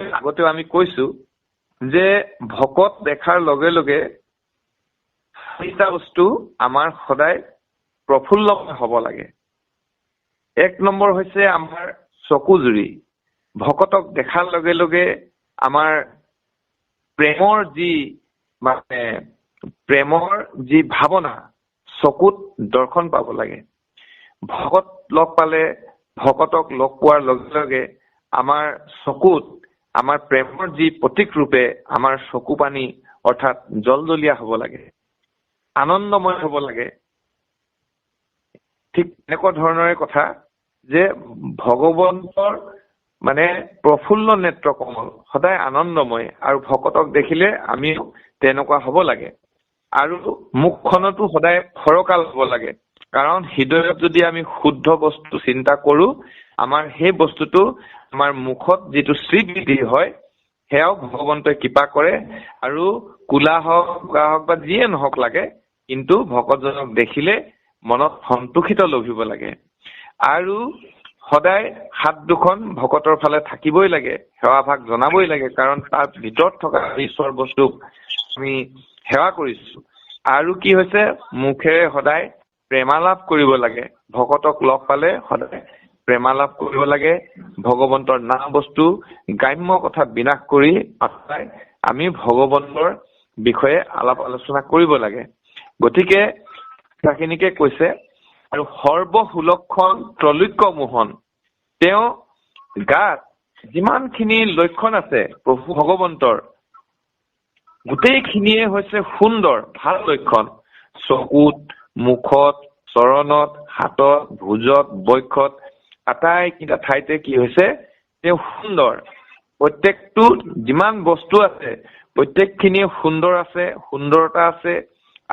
আগতেও আমি কৈছো যে ভকত দেখাৰ লগে লগে চাৰিটা বস্তু আমাৰ সদায় প্ৰফুল্লময় হ'ব লাগে। এক নম্বৰ হৈছে আমাৰ চকুজুৰি ভকতক দেখাৰ লগে লগে আমাৰ প্ৰেমৰ যি মানে প্ৰেমৰ যি ভাৱনা চকুত দৰ্শন পাব লাগে। ভকত লগ পালে ভকতক লগ পোৱাৰ লগে লগে আমাৰ চকুত আমাৰ প্ৰেমৰ যি প্ৰতীক ৰূপে আমাৰ চকু পানী অৰ্থাৎ জলজলীয়া হ'ব লাগে আনন্দময় হ'ব লাগে ঠিক এনেকুৱা ধৰণৰে কথা যে ভগৱন্তৰ মানে প্ৰফুল্ল নেত্ৰ কমল সদায় আনন্দময় আৰু ভকতক দেখিলে আমিও তেনেকুৱা হ'ব লাগে। আৰু মুখখনতো সদায় ফৰকাল হ'ব লাগে। কাৰণ হৃদয়ত যদি আমি শুদ্ধ বস্তু চিন্তা কৰো আমাৰ সেই বস্তুটো আমাৰ মুখত যিটো শ্ৰীবৃদ্ধি হয় সেয়াও ভগৱন্তই কৃপা কৰে আৰু কোলা হওক বগা হওক বা যিয়ে নহওক লাগে কিন্তু ভকতজনক দেখিলে মনত সন্তোষিত লভিব লাগে। আৰু সদায় হাত দুখন ভকতৰ ফালে থাকিবই লাগে সেৱা ভাগ জনাবই লাগে কাৰণ তাৰ ভিতৰত থকা ঈশ্বৰ বস্তুক আমি সেৱা কৰিছো। আৰু কি হৈছে মুখেৰে সদায় প্ৰেমালাপ কৰিব লাগে ভকতক লগ পালে সদায় প্ৰেমালাপ কৰিব লাগে ভগৱন্তৰ নাম বস্তু গ্ৰাম্য কথা বিনাশ কৰি সদায় আমি ভগৱন্তৰ বিষয়ে আলাপ আলোচনা কৰিব লাগে। গতিকে কথাখিনিকে কৈছে আৰু সৰ্বসুলক্ষণ ত্ৰৈলোক্য মোহন। তেওঁ গাত যিমানখিনি লক্ষণ আছে প্ৰভু ভগৱন্তৰ গোটেইখিনিয়ে হৈছে সুন্দৰ ভাল লক্ষণ। চকুত মুখত চৰণত হাতত ভোজত বক্ষত আটাইকেইটা ঠাইতে কি হৈছে তেওঁ সুন্দৰ। প্ৰত্যেকটো যিমান বস্তু আছে প্ৰত্যেকখিনিয়ে সুন্দৰ আছে সুন্দৰতা আছে।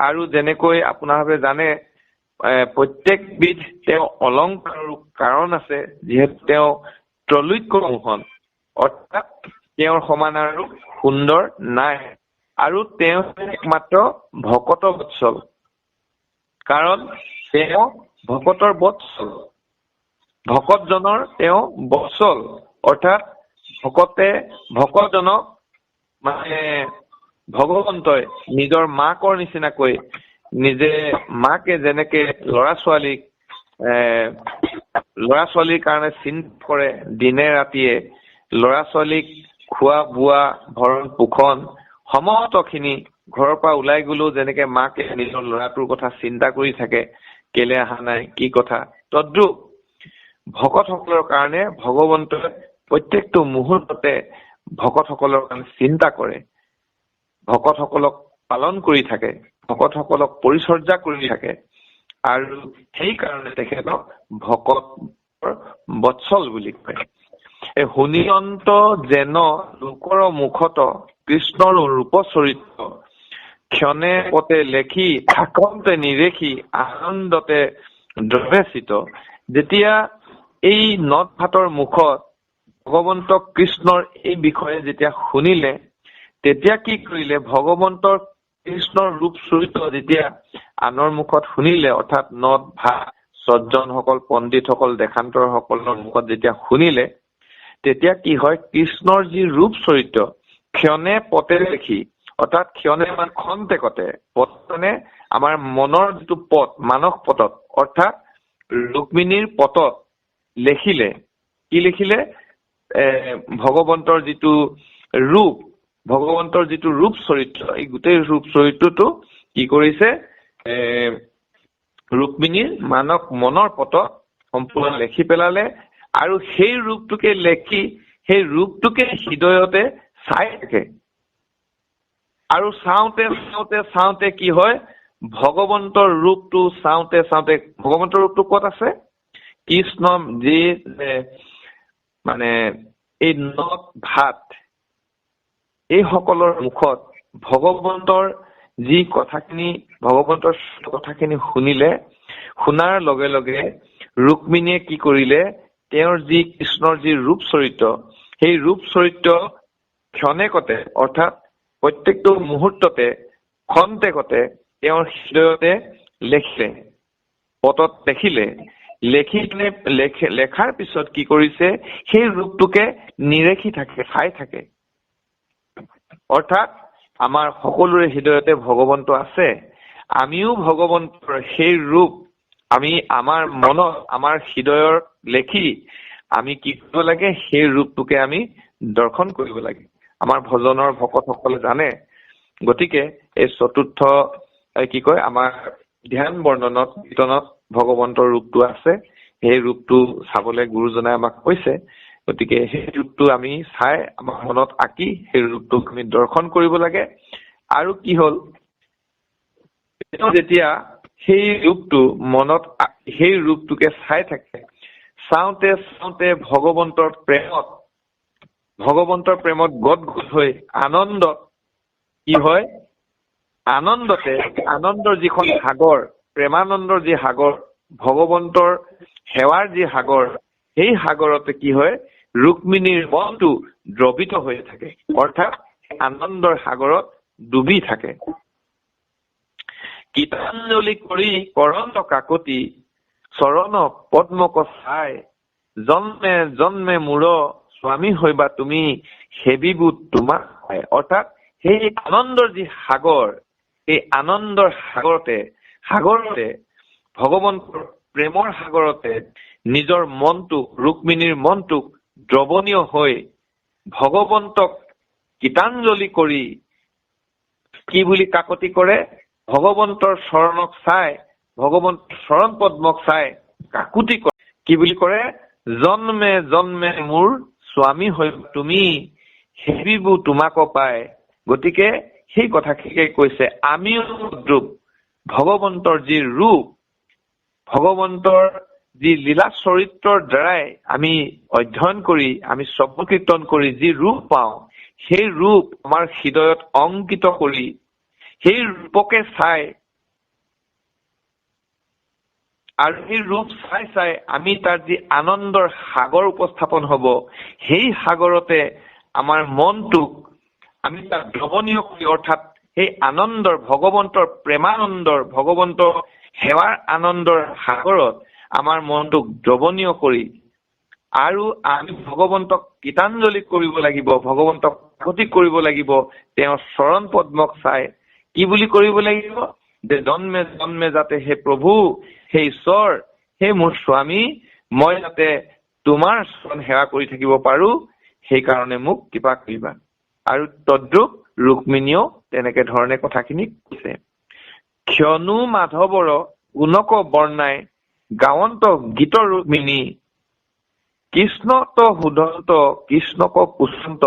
আৰু যেনেকৈ আপোনালোকে জানে প্ৰত্যেকবিধ তেওঁ অলংকাৰৰ কাৰণ আছে যিহেতু তেওঁ ত্ৰৈলোক্য মোহন অৰ্থাৎ তেওঁৰ সমান আৰু সুন্দৰ নাই। আৰু তেওঁ একমাত্ৰ ভকত বৎসল কাৰণ তেওঁ ভকতৰ বৎসল ভকতজনৰ তেওঁ বৎসল অৰ্থাৎ ভকতে ভকতজনক মানে ভগৱন্তই নিজৰ মাকৰ নিচিনাকৈ নিজে মাকে যেনেকে ল'ৰা ছোৱালীক ল'ৰা ছোৱালীৰ কাৰণে চিন্তা কৰে দিনে ৰাতিয়ে ল'ৰা ছোৱালীক খোৱা বোৱা ভৰণ পোষণ সমস্তখিনি ঘৰৰ পৰা ওলাই গলেও যেনেকে মাকে নিজৰ ল'ৰাটোৰ কথা চিন্তা কৰি থাকে কেলে অহা নাই কি কথা তদ্ৰুপ ভকতসকলৰ কাৰণে ভগৱন্তই প্ৰত্যেকটো মুহূৰ্ততে ভকতসকলৰ কাৰণে চিন্তা কৰে। ভকতসকলক পালন কৰি থাকে, ভকতসকলক পৰিচৰ্যা কৰি থাকে আৰু সেইকাৰণে তেখেতক ভকত বৎসল বুলি কয়। এই শুনিয়ন্ত যেন লোকৰ মুখত কৃষ্ণৰ ৰূপ চৰিত্ৰ, ক্ষণে পতে লেখি থাকন্তে নিৰেখি আনন্দতে দ্ৰৱেচিত যেতিয়া এই নদ ভাতৰ মুখত ভগৱন্ত কৃষ্ণৰ এই বিষয়ে যেতিয়া শুনিলে তেতিয়া কি কৰিলে? ভগৱন্তৰ কৃষ্ণৰ ৰূপ চৰিত্ৰ যেতিয়া আনৰ মুখত শুনিলে অৰ্থাৎ নদ ভাত সজ্জনসকল পণ্ডিতসকল দেশান্তৰসকলৰ মুখত যেতিয়া শুনিলে তেতিয়া কি হয়? কৃষ্ণৰ যি ৰূপ চৰিত্ৰ ক্ষণে পতে দেখি অৰ্থাৎ ক্ষণে মানে খন্তেকতে পথ মানে আমাৰ মনৰ যিটো পথ মানস পথত অৰ্থাৎ ৰুক্মিণীৰ পথত লিখিলে, কি লিখিলে? ভগৱন্তৰ যিটো ৰূপ, ভগৱন্তৰ যিটো ৰূপ চৰিত্ৰ, এই গোটেই ৰূপ চৰিত্ৰটো কি কৰিছে? ৰুক্মিণীৰ মানক মনৰ পটত সম্পূৰ্ণ লেখি পেলালে আৰু সেই ৰূপটোকে লেখি, সেই ৰূপটোকে হৃদয়তে চাই থাকে। আৰু চাওঁতে চাওঁতে চাওঁতে কি হয়? ভগৱন্তৰ ৰূপটো চাওঁতে চাওঁতে, ভগৱন্তৰ ৰূপটো ক'ত আছে? কৃষ্ণ যি মানে এই নদ ভাত এইসকলৰ মুখত ভগৱন্তৰ যি কথাখিনি ভগৱন্তৰ কথাখিনি শুনিলে শুনাৰ লগে লগে ৰুক্মিণীয়ে কি কৰিলে তেওঁৰ যি কৃষ্ণৰ যি ৰূপ চৰিত্ৰ সেই ৰূপ চৰিত্ৰ ক্ষণেকতে অৰ্থাৎ প্ৰত্যেকটো মুহূৰ্ততে খন্তেকতে তেওঁৰ হৃদয়তে লেখিলে পটত দেখিলে লেখি লেখে লেখাৰ পিছত কি কৰিছে সেই ৰূপটোকে নিৰেখি থাকে চাই থাকে। অৰ্থাৎ আমাৰ সকলোৰে হৃদয়তে ভগৱন্ত আছে। আমিও ভগৱন্তৰ সেই ৰূপ আমি আমাৰ মনত আমাৰ হৃদয়ৰ লেখি আমি কি কৰিব লাগে সেই ৰূপটোকে আমি দৰ্শন কৰিব লাগে। আমাৰ ভজনৰ ভকতসকলে জানে। গতিকে এই চতুৰ্থ কি কয় আমাৰ ধ্যান বৰ্ণনত কীৰ্তনত ভগৱন্তৰ ৰূপটো আছে সেই ৰূপটো চাবলৈ গুৰুজনাই আমাক কৈছে। গতিকে সেই ৰূপটো আমি চাই আমাৰ মনত আঁকি সেই ৰূপটোক আমি দৰ্শন কৰিব লাগে। আৰু কি হ'ল? যেতিয়া সেই ৰূপটো মনত সেই ৰূপটোকে চাই থাকে চাওঁতে চাওঁতে ভগৱন্তৰ প্ৰেমত ভগৱন্তৰ প্ৰেমত গদ গদ হৈ আনন্দত কি হয়? আনন্দতে আনন্দৰ যিখন সাগৰ প্ৰেমানন্দৰ যি সাগৰ ভগৱন্তৰ সেৱাৰ যি সাগৰ সেই সাগৰতে কি হয় ৰুক্মিণীৰ মনটো দ্ৰৱিত হৈ থাকে অৰ্থাৎ আনন্দৰ সাগৰত ডুবি থাকে গীতাঞ্জলি কৰি কৰন্ত কাকতি চৰণ পদ্মক চাই জন্মে জন্মে মূৰ স্বামী হৈবা তুমি সেবিবু তোমাক। অৰ্থাৎ সেই আনন্দৰ যি সাগৰ সেই আনন্দৰ সাগৰতে সাগৰতে, ভগৱন্তৰ প্ৰেমৰ সাগৰতে নিজৰ মনটোক, ৰুক্মিণীৰ মনটোক দ্ৰৱণীয় হৈ ভগৱন্তক গীতাঞ্জলি কৰি কি বুলি কাকতি কৰে, ভগৱন্তৰ চৰণক চাই ভগৱন্তৰ চৰণ পদ্মক চাই কাকুতি কৰে। কি বুলি কৰে, জন্মে জন্মে মোৰ স্বামী হৈ তুমি সেবিবু তোমাকো পাই। গতিকে সেই কথাখিনিকে কৈছে, আমিও ৰূপ ভগৱন্তৰ যি ৰূপ, ভগৱন্তৰ যি লীলা চৰিত্ৰৰ দ্বাৰাই আমি অধ্যয়ন কৰি, আমি শ্ৰৱণ কীৰ্তন কৰি যি ৰূপ পাওঁ, সেই ৰূপ আমাৰ হৃদয়ত অংকিত কৰি, সেই ৰূপকে চাই আৰু সেই ৰূপ চাই চাই আমি তাৰ যি আনন্দৰ সাগৰ উপস্থাপন হব, সেই সাগৰতে আমাৰ মনটোক আমি তাক দ্ৰৱণীয় কৰি, অৰ্থাৎ সেই আনন্দৰ ভগৱন্তৰ প্ৰেমানন্দৰ ভগৱন্তৰ সেৱাৰ আনন্দৰ সাগৰত আমাৰ মনটোক দ্ৰৱণীয় কৰি আৰু আমি ভগৱন্তক গীতাঞ্জলি কৰিব লাগিব ভগৱন্তক কাকতি কৰিব লাগিব তেওঁৰ চৰণ পদ্মক চাই কি বুলি কৰিব লাগিব? যে জন্মে জন্মে যাতে হে প্ৰভু হে ঈশ্বৰ হে মোৰ স্বামী মই যাতে তোমাৰ চৰণ সেৱা কৰি থাকিব পাৰো সেইকাৰণে মোক কৃপা কৰিবা। আৰু তদ্ৰুপ ৰুক্মিণীয়েও তেনেকে ধৰণে কথাখিনি কৈছে। ক্ষণু মাধৱৰ গুণক বৰ্ণাই গাৱন্ত গীত ৰুক্মিণী কৃষ্ণত সুধন্ত কৃষ্ণক কুশন্ত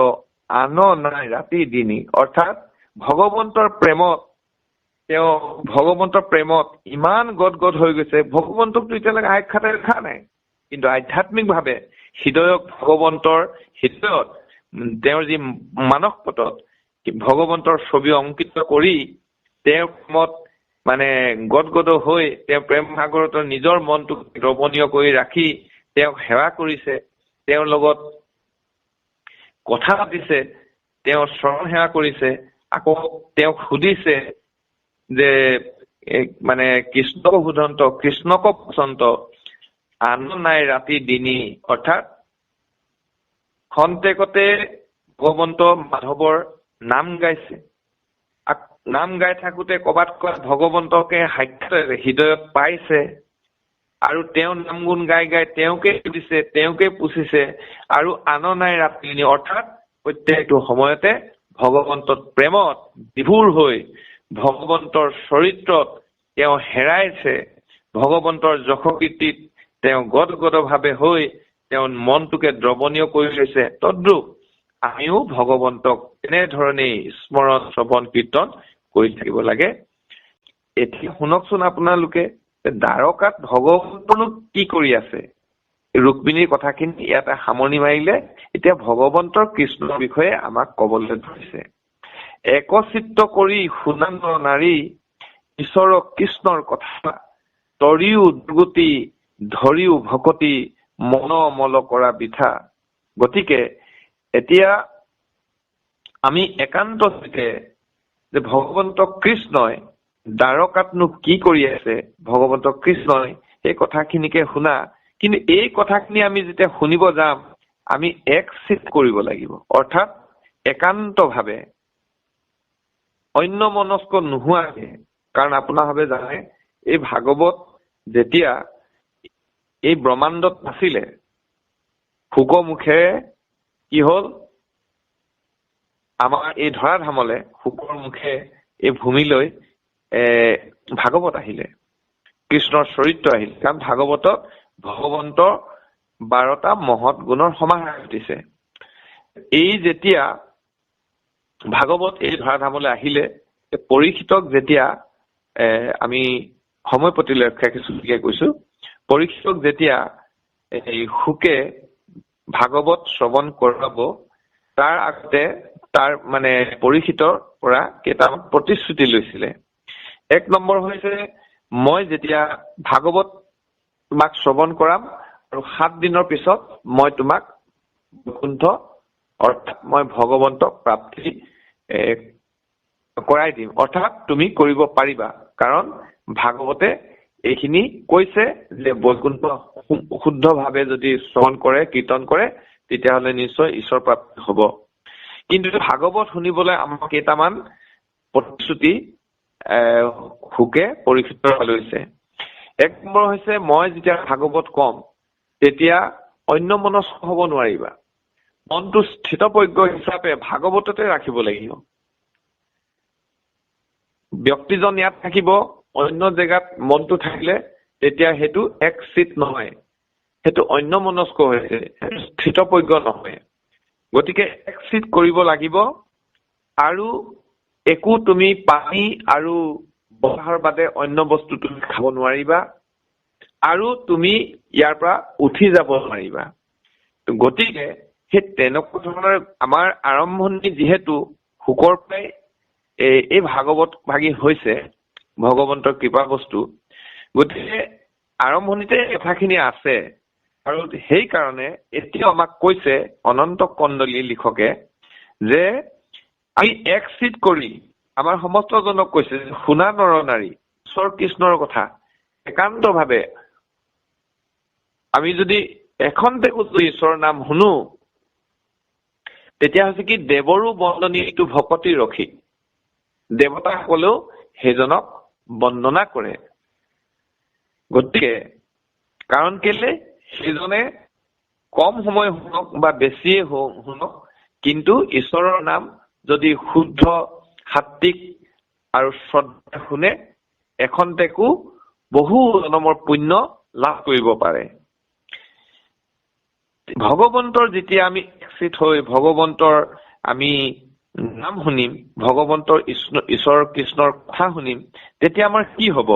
আন নাই ৰাতি দিনী। অৰ্থাৎ ভগৱন্তৰ প্ৰেমত তেওঁ ভগৱন্তৰ প্ৰেমত ইমান গদ গদ হৈ গৈছে ভগৱন্তকতো এতিয়ালৈকে সাক্ষাৎ দেখা নাই। কিন্তু আধ্যাত্মিকভাৱে হৃদয়ক ভগৱন্তৰ হৃদয়ত তেওঁৰ যি মানস পটত ভগৱন্তৰ ছবি অংকিত কৰি তেওঁৰ প্ৰেমত মানে গদগদ হৈ তেওঁ প্ৰেম সাগৰত নিজৰ মনটোক দ্ৰৱণীয় কৰি ৰাখি তেওঁক সেৱা কৰিছে, তেওঁৰ লগত কথা পাতিছে তেওঁ চৰণ সেৱা কৰিছে, আকৌ তেওঁক সুধিছে যে মানে কৃষ্ণক সুধন্ত, কৃষ্ণক পচন্ত আন নাই ৰাতি দিনী, অৰ্থাৎ খন্তেকতে ভগৱন্ত মাধৱৰ নাম গাইছে। নাম গাই থাকোতে কৰবাত কৰবাত ভগৱন্তকে সাক্ষাৎ হৃদয়ত পাইছে আৰু তেওঁ নাম গুণ গাই গাই তেওঁকে সুধিছে, তেওঁকে পুছিছে আৰু আন নাই ৰাতি অৰ্থাৎ প্ৰত্যেকটো সময়তে ভগৱন্তত প্ৰেমত বিভোৰ হৈ ভগৱন্তৰ চৰিত্ৰত তেওঁ হেৰাইছে। ভগৱন্তৰ যশকীৰ্তিত তেওঁ গদ গদভাৱে হৈ তেওঁ মনটোকে দ্ৰৱণীয় কৰি লৈছে। তদ্ৰুপ আমিও ভগৱন্তক এনেধৰণেই স্মৰণ শ্ৰৱণ কীৰ্তন কৰি থাকিব লাগে। এতিয়া শুনকচোন আপোনালোকে দ্বাৰকাত ভগৱন্তনো কি কৰি আছে? ৰুক্মিণীৰ কথাখিনি ইয়াতে সামৰণি মাৰিলে এতিয়া ভগৱন্তৰ কৃষ্ণৰ বিষয়ে আমাক কবলৈ ধৰিছে। একচিত্ত কৰি সুনান্দ নাৰী ঈশ্বৰ কৃষ্ণৰ কথা তৰিও দুগতি ধৰিও ভকতি মন মল কৰা বিধা। গতিকে এতিয়া আমি একান্ত চিতে যে ভগৱন্ত কৃষ্ণই দ্বাৰকাতনো কি কৰি আছে? ভগৱন্ত কৃষ্ণই সেই কথাখিনিকে শুনা। কিন্তু এই কথাখিনি আমি যেতিয়া শুনিব যাম, আমি এক চিত কৰিব লাগিব। অৰ্থাৎ একান্তভাৱে, অন্য মনস্ক নোহোৱাকে, কাৰণ আপোনাৰভাৱে জানে, এই ভাগৱত যেতিয়া এই ব্ৰহ্মাণ্ডত নাছিলে শুক মুখেৰে কি হল? আমাৰ এই ধৰাধামলে শুকৰ মুখে এই ভূমিলৈ ভাগৱত আহিলে। কৃষ্ণৰ চৰিত্ৰ আহিল। কাৰণ ভাগৱতত ভগৱন্তৰ বাৰটা মহৎ গুণৰ সমাহাৰ ঘটিছে। এই যেতিয়া ভাগৱত এই ধৰাধামলৈ আহিলে পৰীক্ষিতক যেতিয়া আমি সময় প্ৰতিলক্ষে কিছুকে কৈছো, পৰীক্ষিতক যেতিয়া এই শুকে ভাগৱত শ্ৰৱণ কৰাব তাৰ আগতে তাৰ মানে পৰীক্ষিতৰ পৰা কেইটামান প্ৰতিশ্ৰুতি লৈছিলে। এক নম্বৰ হৈছে মই যেতিয়া ভাগৱত তোমাক শ্ৰৱণ কৰাম আৰু সাত দিনৰ পিছত মই তোমাক বৈকুণ্ঠ অৰ্থাৎ মই ভগৱন্তক প্ৰাপ্তি কৰাই দিম। অৰ্থাৎ তুমি কৰিব পাৰিবা কাৰণ ভাগৱতে এইখিনি কৈছে যে বৈকুণ্ঠ শুদ্ধভাৱে যদি শ্ৰৱণ কৰে কীৰ্তন কৰে তেতিয়াহ'লে নিশ্চয় ঈশ্বৰ প্ৰাপ্তি হ'ব। কিন্তু ভাগৱত শুনিবলৈ আমাক কেইটামান প্ৰতিশ্ৰুতি শুকে পৰীক্ষিত লৈছে। এক নম্বৰ হৈছে মই যেতিয়া ভাগৱত কম তেতিয়া অন্য মনস্ক হ'ব নোৱাৰিবা। মনটো স্থিতপজ্ঞ হিচাপে ভাগৱততে ৰাখিব লাগিব। ব্যক্তিজন ইয়াত থাকিব অন্য জেগাত মনটো থাকিলে তেতিয়া সেইটো এক চিত নহয়। সেইটো অন্য মনস্ক হৈছে স্থিতপজ্ঞ নহয়। গতিকে এক চিত কৰিব লাগিব আৰু একো তুমি পানী আৰু বতাহৰ বাদে অন্য বস্তু তুমি খাব নোৱাৰিবা আৰু তুমি ইয়াৰ পৰা উঠি যাব নোৱাৰিবা। গতিকে সেই তেনেকুৱা ধৰণৰ আমাৰ আৰম্ভণি যিহেতু সুকৰ পৰাই এই ভাগৱত ভাগী হৈছে ভগৱন্তৰ কৃপা বস্তু। গতিকে আৰম্ভণিতে কথাখিনি আছে আৰু সেইকাৰণে এতিয়াও আমাক কৈছে অনন্ত কণ্ডলী লিখকে যে আমি এক চিট কৰি আমাৰ সমস্তজনক কৈছে শুনা নৰ নাৰী ঈশ্বৰ কৃষ্ণৰ কথা। একান্তভাৱে আমি যদি এখনতে যদি ঈশ্বৰৰ নাম শুনো তেতিয়া হৈছে কি দেৱৰো বন্দনী এইটো ভকতি ৰখি। দেৱতাসকলেও সেইজনক বন্দনা কৰে। গতিকে কাৰণ কেলে? সেইজনে কম সময় শুনক বা বেছিয়ে শুনক কিন্তু ঈশ্বৰৰ নাম যদি শুদ্ধ সাত্বিক আৰু শ্ৰদ্ধা শুনে এখনতেকো বহু জনমৰ পুণ্য লাভ কৰিব পাৰে। ভগৱন্তৰ যেতিয়া আমি হৈ ভগৱন্তৰ আমি নাম শুনিম ভগৱন্তৰ ঈশ্বৰ কৃষ্ণৰ কথা শুনিম তেতিয়া আমাৰ কি হব?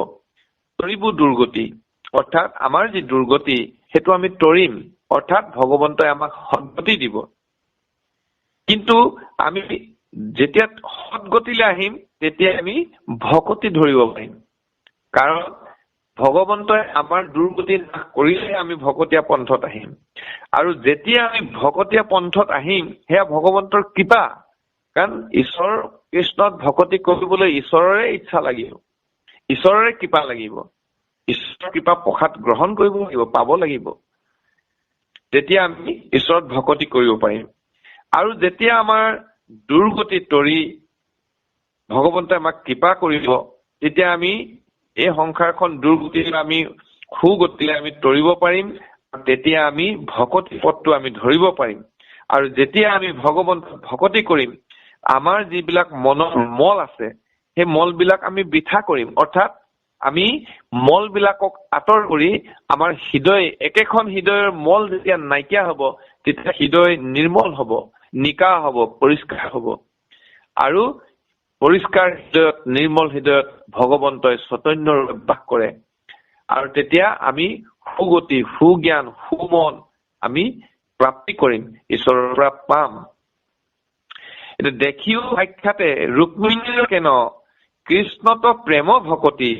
তৰিব দুৰ্গতি। অৰ্থাৎ আমাৰ যি দুৰ্গতি সেইটো আমি তৰিম। অৰ্থাৎ ভগৱন্তই আমাক সদগতি দিব। কিন্তু আমি যেতিয়া সদগতিলৈ আহিম তেতিয়া আমি ভকতি ধৰিব পাৰিম। কাৰণ ভগৱন্তই আমাৰ দুৰ্গতি নাশ কৰিলেহে আমি ভকতীয়া পন্থত আহিম। আৰু যেতিয়া আমি ভকতীয়া পন্থত আহিম সেয়া ভগৱন্তৰ কৃপা। কাৰণ ঈশ্বৰ কৃষ্ণত ভকতি কৰিবলৈ ঈশ্বৰৰে ইচ্ছা লাগিব। ঈশ্বৰৰে কৃপা লাগিব। ঈশ্বৰৰ কৃপা প্ৰসাদ গ্ৰহণ কৰিব লাগিব পাব লাগিব। তেতিয়া আমি ঈশ্বৰত ভকতি কৰিব পাৰিম। আৰু যেতিয়া আমাৰ দুৰ্গতি তৰি ভগৱন্তই আমাক কৃপা কৰিব তেতিয়া আমি এই সংসাৰখন দুৰ্গতিৰে আমি সুগতিৰে আমি তৰিব পাৰিম তেতিয়া আমি ভকতি পথটো আমি ধৰিব পাৰিম। আৰু যেতিয়া আমি ভগৱন্তক ভকতি কৰিম আমাৰ যিবিলাক মনৰ মল আছে সেই মলবিলাক আমি বৃথা কৰিম। অৰ্থাৎ আমি মলবিলাকক আঁতৰ কৰি আমাৰ হৃদয় একেখন হৃদয়ৰ মল যেতিয়া নাইকিয়া হ'ব তেতিয়া হৃদয় নিৰ্মল হ'ব নিকা হ'ব পৰিষ্কাৰ হ'ব। আৰু পৰিষ্কাৰ হৃদয়ত নিৰ্মল হৃদয়ত ভগৱন্তই চৈতন্যৰ বাস কৰে। আৰু তেতিয়া আমি সুগতি সুজ্ঞান সুমন আমি প্ৰাপ্তি কৰিম ঈশ্বৰৰ পৰা পাম। এতিয়া দেখিও সাক্ষাতে ৰুক্মিণীৰ কেন? কৃষ্ণত প্ৰেম ভকতি,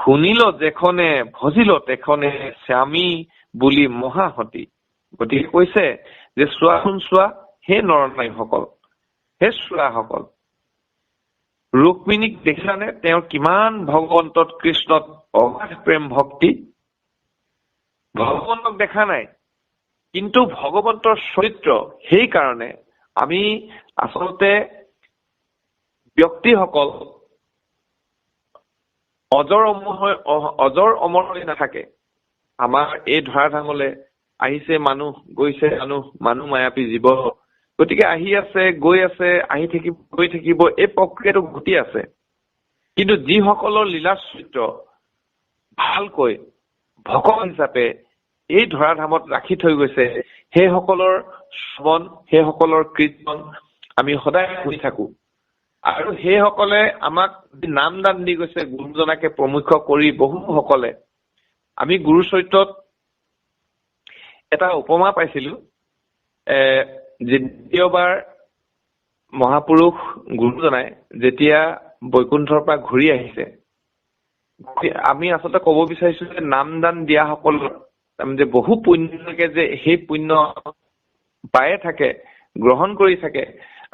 শুনিল যেখনে, ভজিল তেখনে স্বামী বুলি মহাহতী। গতিকে কৈছে যে চোৱাচোন চোৱা, হে নৰনাৰীসকল, হে চোৱাসকল, ৰুক্মিণীক দেখিলানে তেওঁৰ কিমান ভগৱন্তত কৃষ্ণত অগাধ প্ৰেম ভক্তি? ভগৱন্তক দেখা নাই, কিন্তু ভগৱন্তৰ চৰিত্ৰ সেইকাৰণে আমি আচলতে ব্যক্তিসকল অজৰ অমৰ অজৰ অমৰ হৈ নাথাকে। আমাৰ এই ধৰাধামলে আহিছে মানুহ গৈছে মানুহ মানুহ মায়াপী জীৱ। গতিকে আহি আছে গৈ আছে আহি থাকিব গৈ থাকিব এই প্ৰক্ৰিয়াটো ঘটি আছে। কিন্তু যিসকলৰ লীলা চৰিত্ৰ ভালকৈ ভকত হিচাপে এই ধৰাধামত ৰাখি থৈ গৈছে সেইসকলৰ শ্ৰৱণ সেইসকলৰ কীৰ্তন আমি সদায় শুনি থাকো। আৰু সেইসকলে আমাক নাম দান দি গৈছে গুৰুজনাকে প্ৰমুখ্য কৰি বহুসকলে আমি গুৰু চৰিত্ৰত এটা উপমা পাইছিলো দ্বিতীয়বাৰ মহাপুৰুষ গুৰুজনাই যেতিয়া বৈকুণ্ঠৰ পৰা ঘূৰি আহিছে আমি আচলতে ক'ব বিচাৰিছো যে নাম দান দিয়াসকলৰ যে বহু পুণ্য থাকে যে সেই পুণ্য পায়ে থাকে গ্ৰহণ কৰি থাকে।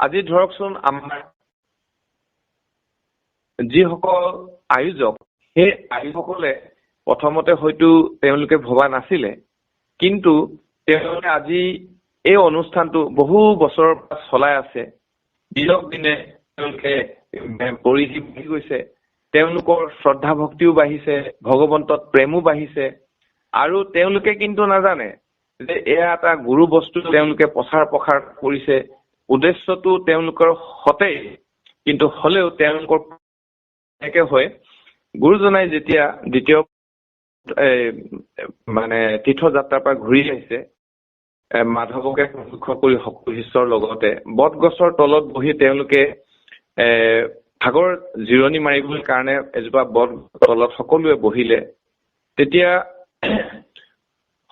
আজি ধৰকচোন আমাৰ যিসকল আয়োজক সেই আয়োজকসকলে প্ৰথমতে হয়তো তেওঁলোকে ভবা নাছিলে কিন্তু তেওঁলোকে আজি এই অনুষ্ঠানটো বহু বছৰৰ পৰা চলাই আছে। দিনক দিনে তেওঁলোকে পৰিধি বাঢ়ি গৈছে তেওঁলোকৰ শ্ৰদ্ধা ভক্তিও বাঢ়িছে ভগৱন্তত প্ৰেমো বাঢ়িছে। আৰু তেওঁলোকে কিন্তু নাজানে যে এয়া এটা গুৰু বস্তু তেওঁলোকে প্ৰচাৰ প্ৰসাৰ কৰিছে। উদ্দেশ্যটো তেওঁলোকৰ সতেই কিন্তু হলেও তেওঁলোকৰ এনেকে হয় গুৰুজনাই যেতিয়া দ্বিতীয় মানে তীৰ্থযাত্ৰাৰ পৰা ঘূৰি আহিছে মাধৱকে প্ৰত্যক্ষ কৰি সকলো শিষ্যৰ লগতে বটগছৰ তলত বহি তেওঁলোকে ভাগৰ জিৰণি মাৰিবলৈ কাৰণে এজোপা বট তলত সকলোৱে বহিলে তেতিয়া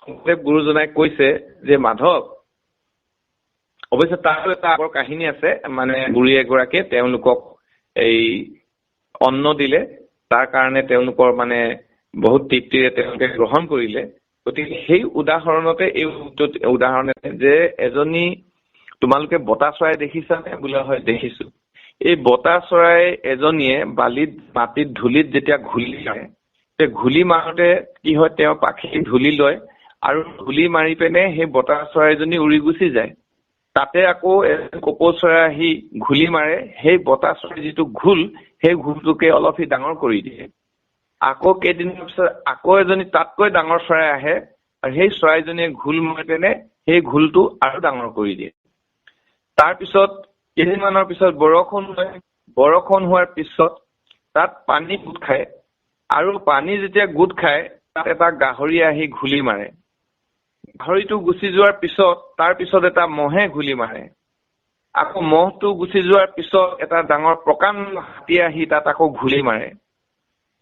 শংকৰদেৱ গুৰুজনাই কৈছে যে মাধৱ অৱশ্যে তাৰো এটা আগৰ কাহিনী আছে। মানে গুৰু এগৰাকীয়ে তেওঁলোকক এই অন্ন দিলে। তাৰ কাৰণে তেওঁলোকৰ মানে বহুত তৃপ্তিৰে তেওঁলোকে গ্ৰহণ কৰিলে। গতিকে সেই উদাহৰণতে এই উদাহৰণ যে এজনী তোমালোকে বতা চৰাই দেখিছানে বোলে হয় দেখিছো। এই বতা চৰাই এজনীয়ে বালিত মাটিত ধূলিত যেতিয়া ঘূলি মাৰে ঘূলি মাৰোতে কি হয় তেওঁ পাখি ধূলি লয়। আৰু ধূলি মাৰি পিনে সেই বতা চৰাইজনী উৰি গুচি যায়। তাতে আকৌ কপৌ চৰাই আহি ঘূলি মাৰে। সেই বতা চৰাই যিটো ঘোল সেই ঘোলটোকে অলপ সি ডাঙৰ কৰি দিয়ে। আকৌ কেইদিনৰ পিছত আকৌ এজনী তাতকৈ ডাঙৰ চৰাই আহে আৰু সেই চৰাইজনীয়ে ঘোল মাৰি পিনে সেই ঘোলটো আৰু ডাঙৰ কৰি দিয়ে। তাৰপিছত কেইদিনমানৰ পিছত বৰষুণ হয়। বৰষুণ হোৱাৰ পিছত তাত পানী গোট খায়। আৰু পানী যেতিয়া গোট খায় তাত এটা গাহৰি আহি ঘূলি মাৰে। গাহৰিটো গুচি যোৱাৰ পিছত তাৰ পিছত এটা মহে ঘূলি মাৰে। আকৌ মহটো গুচি যোৱাৰ পিছত এটা ডাঙৰ প্ৰকাণ্ড হাতী আহি তাত আকৌ ঘূলি মাৰে।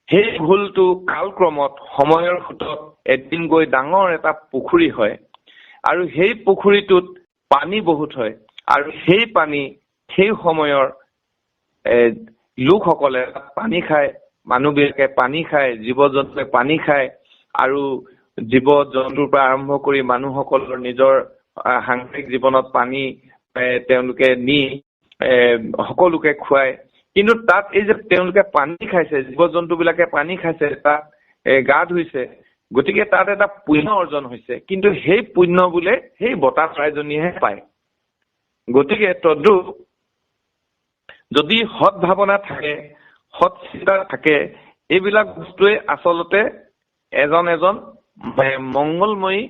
সেই ঘোলটো কালক্ৰমত সময়ৰ সোঁতত এদিন গৈ ডাঙৰ এটা পুখুৰী হয় আৰু সেই পুখুৰীটোত পানী বহুত হয় আৰু সেই পানী সেই সময়ৰ লোকসকলে পানী খায় মানুহবিলাকে পানী খায় জীৱ জন্তুৱে পানী খায় আৰু জীৱ জন্তুৰ পৰা আৰম্ভ কৰি মানুহসকলৰ নিজৰ সাংসাৰিক জীৱনত পানী তেওঁলোকে নি সকলোকে খুৱায়। কিন্তু তাত এই যে তেওঁলোকে পানী খাইছে জীৱ জন্তু বিলাকে পানী খাইছে তাত গা ধুইছে গতিকে তাত এটা পুণ্য অৰ্জন হৈছে। কিন্তু সেই পুণ্য বোলে সেই বতাহ চৰাইজনীয়েহে পায়। গতিকে তদ্ৰুপ যদি সৎ ভাৱনা থাকে সৎ চিন্তা থাকে এইবিলাক বস্তুৱে আচলতে এজন এজন মংগলময়ী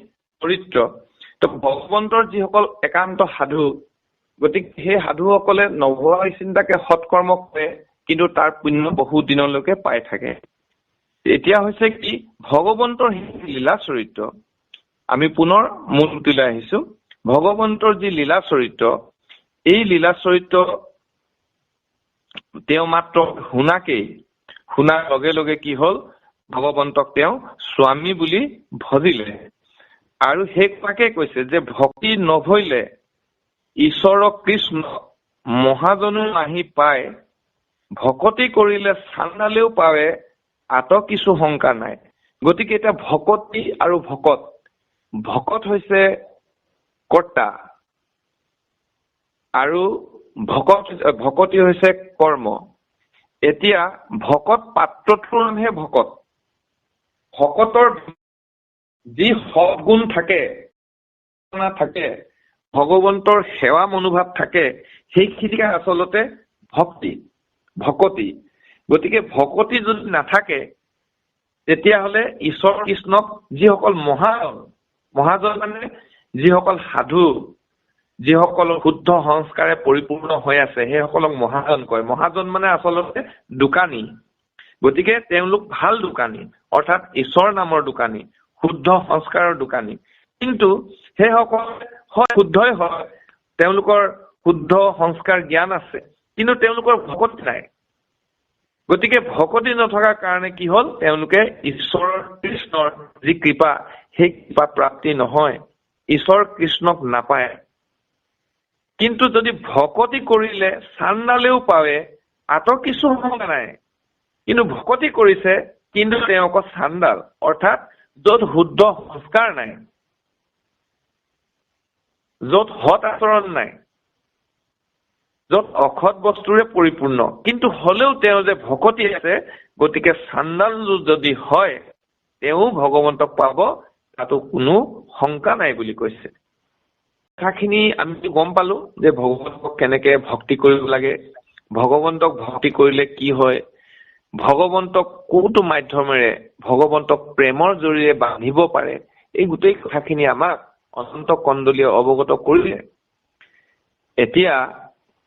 চৰিত্ৰ। ত ভগৱন্তৰ যিসকল একান্ত সাধু গতিকে সেই সাধুসকলে নভবা চিন্তাকে সৎকৰ্ম কৰে কিন্তু তাৰ পুণ্য বহু দিনলৈকে পাই থাকে। এতিয়া হৈছে কি ভগৱন্তৰ সেই লীলা চৰিত্ৰ। আমি পুনৰ মূলটিলৈ আহিছো। ভগৱন্তৰ যি লীলা চৰিত্ৰ এই লীলা চৰিত্ৰ তেওঁ মাত্ৰ শুনাকেই। শুনাৰ লগে লগে কি হল ভগৱন্তক তেওঁ স্বামী বুলি ভজিলে। আৰু সেই কথাকে কৈছে যে ভক্তি নভৈলে ঈশ্বৰক কৃষ্ণ মহাজনো আহি পায় ভকতি কৰিলে চান্দালেও পাৱে আত কিছু শংকা নাই। গতিকে এতিয়া ভকতি আৰু ভকত ভকত হৈছে কৰ্তা আৰু ভকত ভকতি হৈছে কৰ্ম। এতিয়া ভকত পাত্ৰটোৰ নামহে ভকত। ভকতৰ যি সৎগুণ থাকে থাকে ভগৱন্তৰ সেৱা মনোভাৱ থাকে সেইখিনিকে আচলতে ভক্তি ভকতি। গতিকে ভকতি যদি নাথাকে তেতিয়াহ'লে ঈশ্বৰ কৃষ্ণক যিসকল মহাজন মহাজন মানে যিসকল সাধু যিসকল শুদ্ধ সংস্কাৰে পৰিপূৰ্ণ হৈ আছে সেইসকলক মহাজন কয়। মহাজন মানে আচলতে দোকানী। গতিকে তেওঁলোক ভাল দোকানী অৰ্থাৎ ঈশ্বৰ নামৰ দোকানী শুদ্ধ সংস্কাৰৰ দোকানী। কিন্তু সেইসকল হয় শুদ্ধই হয় তেওঁলোকৰ শুদ্ধ সংস্কাৰ জ্ঞান আছে কিন্তু তেওঁলোকৰ ভকতি নাই। গতিকে ভকতি নথকাৰ কাৰণে কি হ'ল? তেওঁলোকে ঈশ্বৰৰ কৃষ্ণৰ যি কৃপা সেই কৃপা প্ৰাপ্তি নহয় ঈশ্বৰ কৃষ্ণক নাপায়। কিন্তু যদি ভকতি কৰিলে চান্দালেও পাৱে আঁতৰ কিছু সমস্যা নাই। কিন্তু ভকতি কৰিছে কিন্তু তেওঁ আকৌ চান্দাল। অৰ্থাৎ য'ত শুদ্ধ সংস্কাৰ নাই য'ত সৎ আচৰণ নাই য'ত অসৎ বস্তুৰে পৰিপূৰ্ণ। কিন্তু হলেও তেওঁ যে ভকতি আছে গতিকে চান্দাল যদি হয় তেওঁ ভগৱন্তক পাব তাতো কোনো শংকা নাই বুলি কৈছে। কথাখিনি আমি গম পালো যে ভগৱন্তক কেনেকে ভক্তি কৰিব লাগে ভগৱন্তক ভক্তি কৰিলে কি হয় ভগৱন্তক কোনটো মাধ্যমেৰে ভগৱন্তক প্ৰেমৰ জৰিয়ে বান্ধিব পাৰে এই গোটেই কথাখিনি আমাক অনন্ত কণ্ডলীয় অৱগত কৰিলে। এতিয়া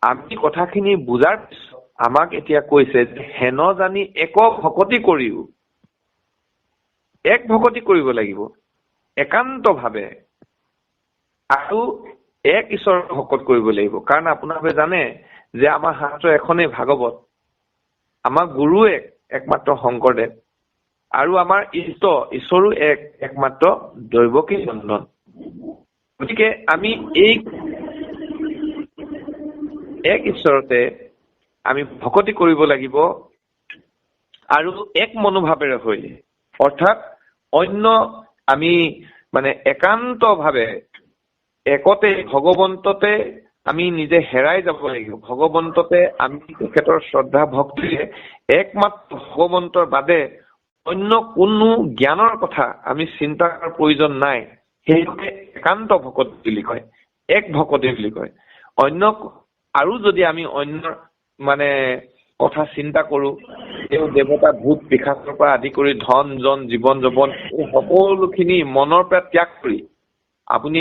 আমি কথাখিনি বুজাৰ পিছত আমাক এতিয়া কৈছে যে হেন জানি এক ভকতি কৰিও এক ভকতি কৰিব লাগিব একান্তভাৱে আৰু এক ঈশ্বৰৰ ভকত কৰিব লাগিব। কাৰণ আপোনালোকে জানে যে আমাৰ শাস্ত্ৰ এখনেই ভাগৱত। আমাৰ গুৰু এক, একমাত্ৰ শংকৰদেৱ আৰু আমাৰ ইষ্ট ঈশ্বৰো এক, একমাত্ৰ দৈৱকী বন্ধন গতিকে আমি এই এক ঈশ্বৰতে আমি ভকতি কৰিব লাগিব আৰু এক মনোভাৱেৰে হৈ, অৰ্থাৎ অন্য আমি মানে একান্তভাৱে একতে, ভগৱন্ততে আমি নিজে হেৰাই যাব লাগিব। ভগৱন্ততে আমি তেখেতৰ শ্ৰদ্ধা ভক্তিৰে একমাত্ৰ ভগৱন্তৰ বাদে অন্য কোনো জ্ঞানৰ কথা আমি চিন্তা কৰাৰ প্ৰয়োজন নাই। সেইটোকে একান্ত ভকত বুলি কয় এক ভকতি বুলি কয়। অন্য আৰু যদি আমি অন্য মানে কথা চিন্তা কৰো তেওঁ দেৱতা ভূত পিশাচৰ পৰা আদি কৰি ধন জন জীৱন যৌৱন এই সকলোখিনি মনৰ পৰা ত্যাগ কৰি আপুনি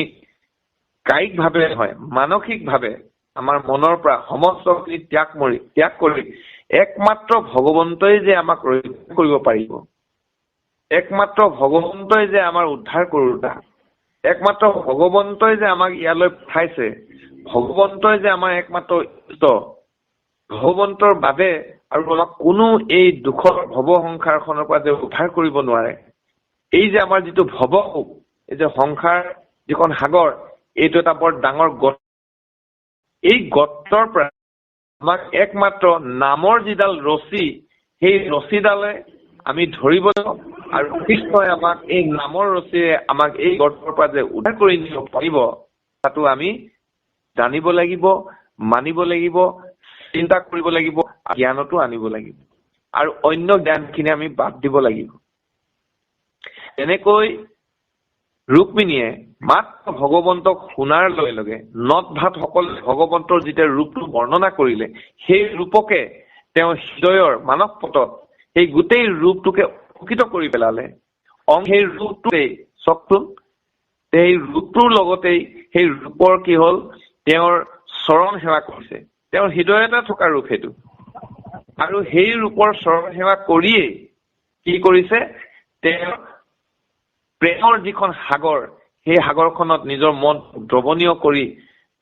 কায়িকভাৱে নহয় মানসিকভাৱে আমাৰ মনৰ পৰা সমস্তখিনি ত্যাগ মৰি ত্যাগ কৰি একমাত্ৰ ভগৱন্তই যে আমাক ৰক্ষা কৰিব পাৰিব একমাত্ৰ ভগৱন্তই যে আমাৰ উদ্ধাৰ কৰোতা একমাত্ৰ ভগৱন্তই যে আমাক ইয়ালৈ পঠাইছে ভগৱন্তই যে আমাৰ একমাত্ৰ ইষ্ট ভগৱন্তৰ বাবে আৰু আমাক কোনো এই দুখৰ ভৱ সংসাৰখনৰ পৰা যে উদ্ধাৰ কৰিব নোৱাৰে এই যে আমাৰ যিটো ভৱ এই যে সংসাৰ যিখন সাগৰ এইটো এটা বৰ ডাঙৰ গত এই গতৰ পৰা আমাক একমাত্ৰ নামৰ যিডাল ৰছী সেই ৰছীডালে আমি ধৰিব আৰু কৃষ্ণই আমাক এই নামৰ ৰছীৰে আমাক এই গৰ্তৰ পৰা যে উদ্ধাৰ কৰি নিব পাৰিব তাতো আমি জানিব লাগিব মানিব লাগিব চিন্তা কৰিব লাগিব জ্ঞানতো আনিব লাগিব। আৰু অন্য জ্ঞানখিনি আমি বাদ দিব লাগিব। এনেকৈ ৰুক্মিণীয়ে মাত্ৰ ভগৱন্তক শুনাৰ লগে লগে নদ ভাত সকলে ভগৱন্তৰ যেতিয়া ৰূপটো বৰ্ণনা কৰিলে সেই ৰূপকে তেওঁ হৃদয়ৰ মানস পটত সেই গোটেই ৰূপটোকে উপকৃত কৰি পেলালে। অং সেই ৰূপটোতেই চাওকচোন সেই ৰূপটোৰ লগতেই সেই ৰূপৰ কি হ'ল তেওঁৰ চৰণ সেৱা কৰিছে। তেওঁৰ হৃদয়তে থকা ৰূপ সেইটো। আৰু সেই ৰূপৰ চৰণ সেৱা কৰিয়েই কি কৰিছে তেওঁ প্ৰেমৰ যিখন সাগৰ সেই সাগৰখনত নিজৰ মন দ্ৰৱনীয় কৰি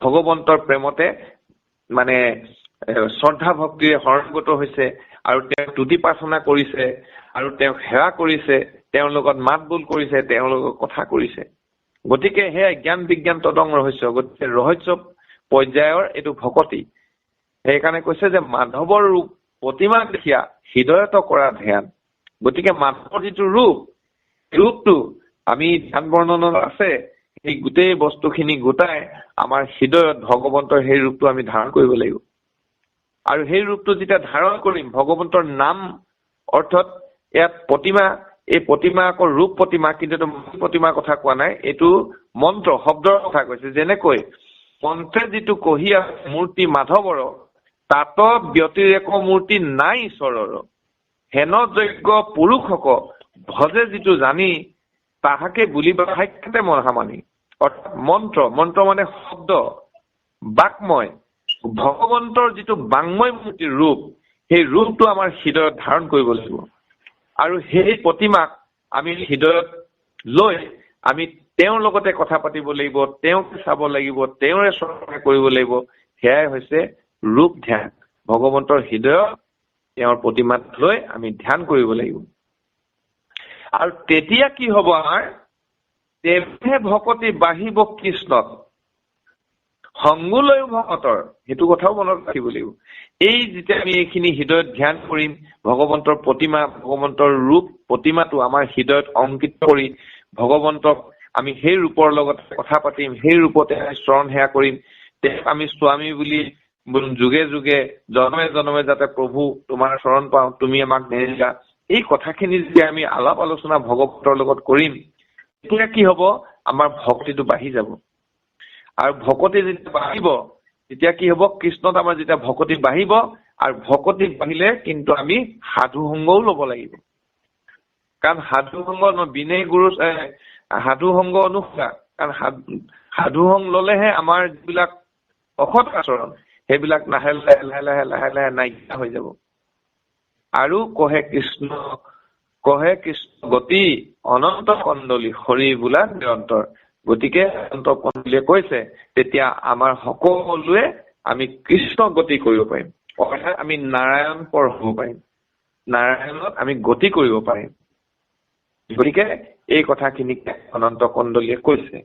ভগৱন্তৰ প্ৰেমতে মানে শ্ৰদ্ধা ভক্তিৰে শৰণগত হৈছে আৰু তেওঁ তুতি প্ৰাৰ্থনা কৰিছে আৰু তেওঁক সেৱা কৰিছে তেওঁৰ লগত মাত বোল কৰিছে তেওঁৰ লগত কথা কৰিছে। গতিকে সেয়াই জ্ঞান বিজ্ঞান তদং ৰহস্য গতিকে ৰহস্য পৰ্যায়ৰ এইটো ভকতি। সেইকাৰণে কৈছে যে মাধৱৰ ৰূপ প্ৰতিমা দেখিয়া হৃদয়ত কৰা ধ্যান। গতিকে মাধৱৰ যিটো ৰূপ ৰূপটো আমি ধ্যান বৰ্ণনত আছে সেই গোটেই বস্তুখিনি গোটাই আমাৰ হৃদয়ত ভগৱন্তৰ সেই ৰূপটো আমি ধাৰণ কৰিব লাগিব। আৰু সেই ৰূপটো যেতিয়া ধাৰণ কৰিম ভগৱন্তৰ নাম অৰ্থত ইয়াত প্ৰতিমা এই প্ৰতিমা আকৌ ৰূপ প্ৰতিমা কিন্তু এইটো মূল প্ৰতিমাৰ কথা কোৱা নাই এইটো মন্ত্ৰ শব্দৰ কথা কৈছে যেনেকৈ মন্ত্ৰে যিটো কহি আছে মূৰ্তি মাধৱৰ তাত ব্যতিৰেক মূৰ্তি নাই ঈশ্বৰৰ। হেন যজ্ঞ পুৰুষক ভজে যিটো জানি তাহাকে বুলিবা সাক্ষাতে মহামানি অৰ্থাৎ মন্ত্ৰ মন্ত্ৰ মানে শব্দ বাক্ময়। ভগৱন্তৰ যিটো বাংময় মূৰ্তিৰ ৰূপ সেই ৰূপটো আমাৰ হৃদয়ত ধাৰণ কৰিব লাগিব। আৰু সেই প্ৰতিমাক আমি হৃদয়ত লৈ আমি তেওঁৰ লগতে কথা পাতিব লাগিব তেওঁক চাব লাগিব তেওঁৰে চৰ্চা কৰিব লাগিব। সেয়াই হৈছে ৰূপ ধ্যান। ভগৱন্তৰ হৃদয়ত তেওঁৰ প্ৰতিমাত লৈ আমি ধ্যান কৰিব লাগিব। আৰু তেতিয়া কি হব আমাৰ? তেহে ভকতি বাঢ়িব কৃষ্ণত। সংগুলৈ ভকতৰ সেইটো কথাও মনত ৰাখিব লাগিব। এই যেতিয়া আমি এইখিনি হৃদয়ত ধ্যান কৰিম ভগৱন্তৰ প্ৰতিমা ভগৱন্তৰ ৰূপ প্ৰতিমাটো আমাৰ হৃদয়ত অংকিত কৰি ভগৱন্তক আমি সেই ৰূপৰ লগত কথা পাতিম সেই ৰূপতে আমি চৰণ সেৱা কৰিম। তেওঁক আমি স্বামী বুলি যুগে যুগে জনমে জনমে যাতে প্ৰভু তোমাৰ চৰণ পাওঁ তুমি আমাক নেৰিলা। এই কথাখিনি যেতিয়া আমি আলাপ আলোচনা ভগৱন্তৰ লগত কৰিম তেতিয়া কি হব? আমাৰ ভক্তিটো বাঢ়ি যাব। আৰু ভকতি যেতিয়া বাঢ়িব তেতিয়া কি হব? কৃষ্ণত আমাৰ যেতিয়া ভকতি বাঢ়িব আৰু ভকতি বাঢ়িলে কিন্তু আমি সাধু সংগও ল'ব লাগিব। কাৰণ সাধু সংগ ন- বিনে গুৰু সাধু সংগ অনুসৰা কাৰণ সাধু সংগ ললেহে আমাৰ যিবিলাক অসৎ আচৰণ সেইবিলাক লাহে লাহে লাহে লাহে লাহে লাহে নাইকিয়া হৈ যাব। আৰু কহে কৃষ্ণ কহে কৃষ্ণ গতি অনন্ত কণ্ডলী হৰি বোলা নিৰন্তৰ। গতিকে অনন্ত কণ্ডলীয়ে কৈছে তেতিয়া আমাৰ সকলোৱে আমি কৃষ্ণ গতি কৰিব পাৰিম। অৰ্থাৎ আমি নাৰায়ণ পৰ হ'ব পাৰিম। নাৰায়ণত আমি গতি কৰিব পাৰিম। গতিকে এই কথাখিনিকে অনন্ত কণ্ডলীয়ে কৈছে।